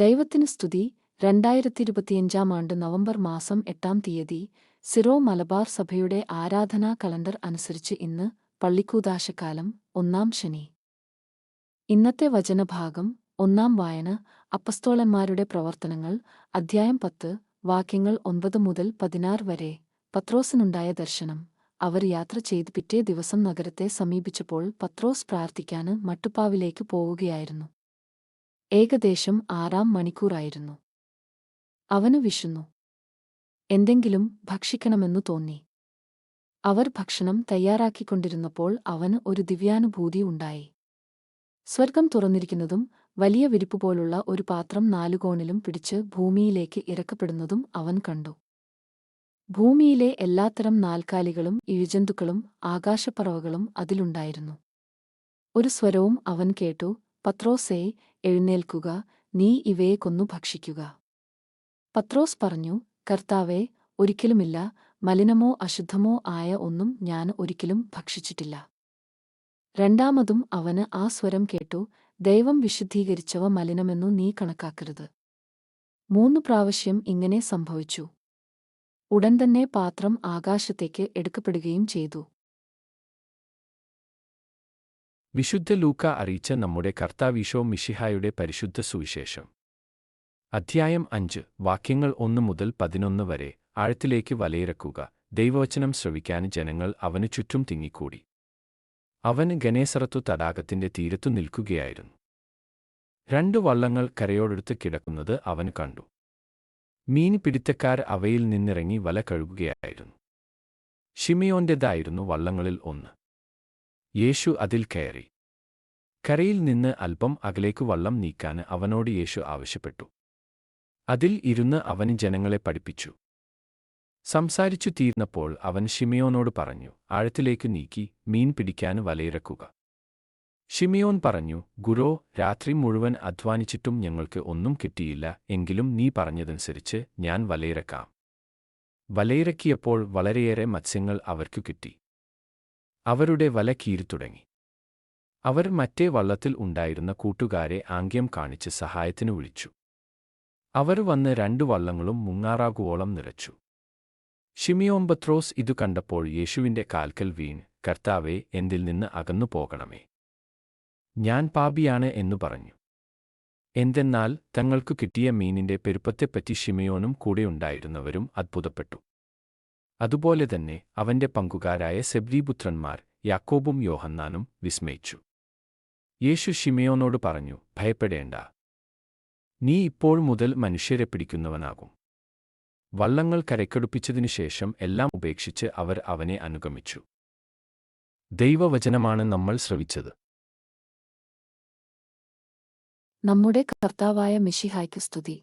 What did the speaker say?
ദൈവത്തിന് സ്തുതി. രണ്ടായിരത്തി ഇരുപത്തിയഞ്ചാം ആണ്ട് നവംബർ മാസം എട്ടാം തീയതി സിറോ മലബാർ സഭയുടെ ആരാധനാ കലണ്ടർ അനുസരിച്ച് ഇന്ന് പള്ളിക്കൂതാശക്കാലം ഒന്നാം ശനി. ഇന്നത്തെ വചനഭാഗം ഒന്നാം വായന അപ്പസ്തോളന്മാരുടെ പ്രവർത്തനങ്ങൾ അധ്യായം പത്ത് വാക്യങ്ങൾ ഒൻപത് മുതൽ പതിനാറ് വരെ. പത്രോസിനുണ്ടായ ദർശനം. അവർ യാത്ര ചെയ്ത് പിറ്റേ ദിവസം നഗരത്തെ സമീപിച്ചപ്പോൾ പത്രോസ് പ്രാർത്ഥിക്കാന് മട്ടുപ്പാവിലേക്ക് പോവുകയായിരുന്നു. ഏകദേശം ആറാം മണിക്കൂറായിരുന്നു. അവനു വിശുന്നു. എന്തെങ്കിലും ഭക്ഷിക്കണമെന്നു തോന്നി. അവർ ഭക്ഷണം തയ്യാറാക്കിക്കൊണ്ടിരുന്നപ്പോൾ അവന് ഒരു ദിവ്യാനുഭൂതി ഉണ്ടായി. സ്വർഗം തുറന്നിരിക്കുന്നതും വലിയ വിരിപ്പുപോലുള്ള ഒരു പാത്രം നാലുകോണിലും പിടിച്ച് ഭൂമിയിലേക്ക് ഇറക്കപ്പെടുന്നതും അവൻ കണ്ടു. ഭൂമിയിലെ എല്ലാത്തരം നാൽക്കാലികളും ഇഴിജന്തുക്കളും ആകാശപ്പറവകളും അതിലുണ്ടായിരുന്നു. ഒരു സ്വരവും അവൻ കേട്ടു പത്രോസേ എഴുന്നേൽക്കുക. നീ ഇവയെ കൊന്നു ഭക്ഷിക്കുക. പത്രോസ് പറഞ്ഞു കർത്താവേ ഒരിക്കലുമില്ല. മലിനമോ അശുദ്ധമോ ആയ ഒന്നും ഞാൻ ഒരിക്കലും ഭക്ഷിച്ചിട്ടില്ല. രണ്ടാമതും അവന് ആ സ്വരം കേട്ടു. ദൈവം വിശുദ്ധീകരിച്ചവ മലിനമെന്നു നീ കണക്കാക്കരുത്. മൂന്നു പ്രാവശ്യം ഇങ്ങനെ സംഭവിച്ചു. ഉടൻ തന്നെ പാത്രം ആകാശത്തേക്ക് എടുക്കപ്പെടുകയും ചെയ്തു. വിശുദ്ധ ലൂക്ക അറിയിച്ച നമ്മുടെ കർത്താവീശോ മിഷിഹായുടെ പരിശുദ്ധ സുവിശേഷം. അധ്യായം അഞ്ച്. വാക്യങ്ങൾ ഒന്ന് മുതൽ പതിനൊന്ന് വരെ. ആഴത്തിലേക്ക് വലയിറക്കുക. ദൈവവചനം ശ്രവിക്കാൻ ജനങ്ങൾ അവനു ചുറ്റും തിങ്ങിക്കൂടി. അവന് ഗണേശറത്തു തടാകത്തിന്റെ തീരത്തു നിൽക്കുകയായിരുന്നു. രണ്ടു വള്ളങ്ങൾ കരയോടെടുത്ത് കിടക്കുന്നത് അവൻ കണ്ടു. മീൻ പിടുത്തക്കാർ അവയിൽ നിന്നിറങ്ങി വല കഴുകുകയായിരുന്നു. ഷിമിയോന്റേതായിരുന്നു വള്ളങ്ങളിൽ ഒന്ന്. യേശു അതിൽ കയറി. കരയിൽ നിന്ന് അല്പം അകലേക്കു വള്ളം നീക്കാൻ അവനോട് യേശു ആവശ്യപ്പെട്ടു. അതിൽ ഇരുന്ന് അവൻ ജനങ്ങളെ പഠിപ്പിച്ചു. സംസാരിച്ചു തീർന്നപ്പോൾ അവൻ ഷിമിയോനോട് പറഞ്ഞു ആഴത്തിലേക്ക് നീക്കി മീൻ പിടിക്കാൻ വലയിറക്കുക. ഷിമിയോൻ പറഞ്ഞു ഗുരോ രാത്രി മുഴുവൻ അധ്വാനിച്ചിട്ടും ഞങ്ങൾക്ക് ഒന്നും കിട്ടിയില്ല എങ്കിലും നീ പറഞ്ഞതനുസരിച്ച് ഞാൻ വലയിറക്കാം. വലയിറക്കിയപ്പോൾ വളരെയേറെ മത്സ്യങ്ങൾ അവർക്കു കിട്ടി. അവരുടെ വല കീറിത്തുടങ്ങി. അവർ മറ്റേ വള്ളത്തിൽ ഉണ്ടായിരുന്ന കൂട്ടുകാരെ ആംഗ്യം കാണിച്ച് സഹായത്തിനു വിളിച്ചു. അവർ വന്ന് രണ്ടു വള്ളങ്ങളും മുങ്ങാറാകുവോളം നിറച്ചു. ഷിമിയോംബത്രോസ് ഇതു കണ്ടപ്പോൾ യേശുവിന്റെ കാൽക്കൽ വീണ് കർത്താവെ എന്തിൽ നിന്ന് അകന്നു പോകണമേ. ഞാൻ പാപിയാണ് എന്നു പറഞ്ഞു. എന്തെന്നാൽ തങ്ങൾക്കു കിട്ടിയ മീനിന്റെ പെരുപ്പത്തെപ്പറ്റി ഷിമിയോനും കൂടെയുണ്ടായിരുന്നവരും അത്ഭുതപ്പെട്ടു. അതുപോലെ തന്നെ അവന്റെ പങ്കുകാരായ സെബ്രീപുത്രന്മാർ യാക്കോബും യോഹന്നാനും വിസ്മയിച്ചു. യേശു ഷിമയോനോട് പറഞ്ഞു ഭയപ്പെടേണ്ട. നീ ഇപ്പോൾ മുതൽ മനുഷ്യരെ പിടിക്കുന്നവനാകും. വള്ളങ്ങൾ കരയ്ക്കടുപ്പിച്ചതിനു ശേഷം എല്ലാം ഉപേക്ഷിച്ച് അവർ അവനെ അനുഗമിച്ചു. ദൈവവചനമാണ് നമ്മൾ ശ്രവിച്ചത്. നമ്മുടെ കർത്താവായ മിഷിഹായ്ക്ക് സ്തുതി.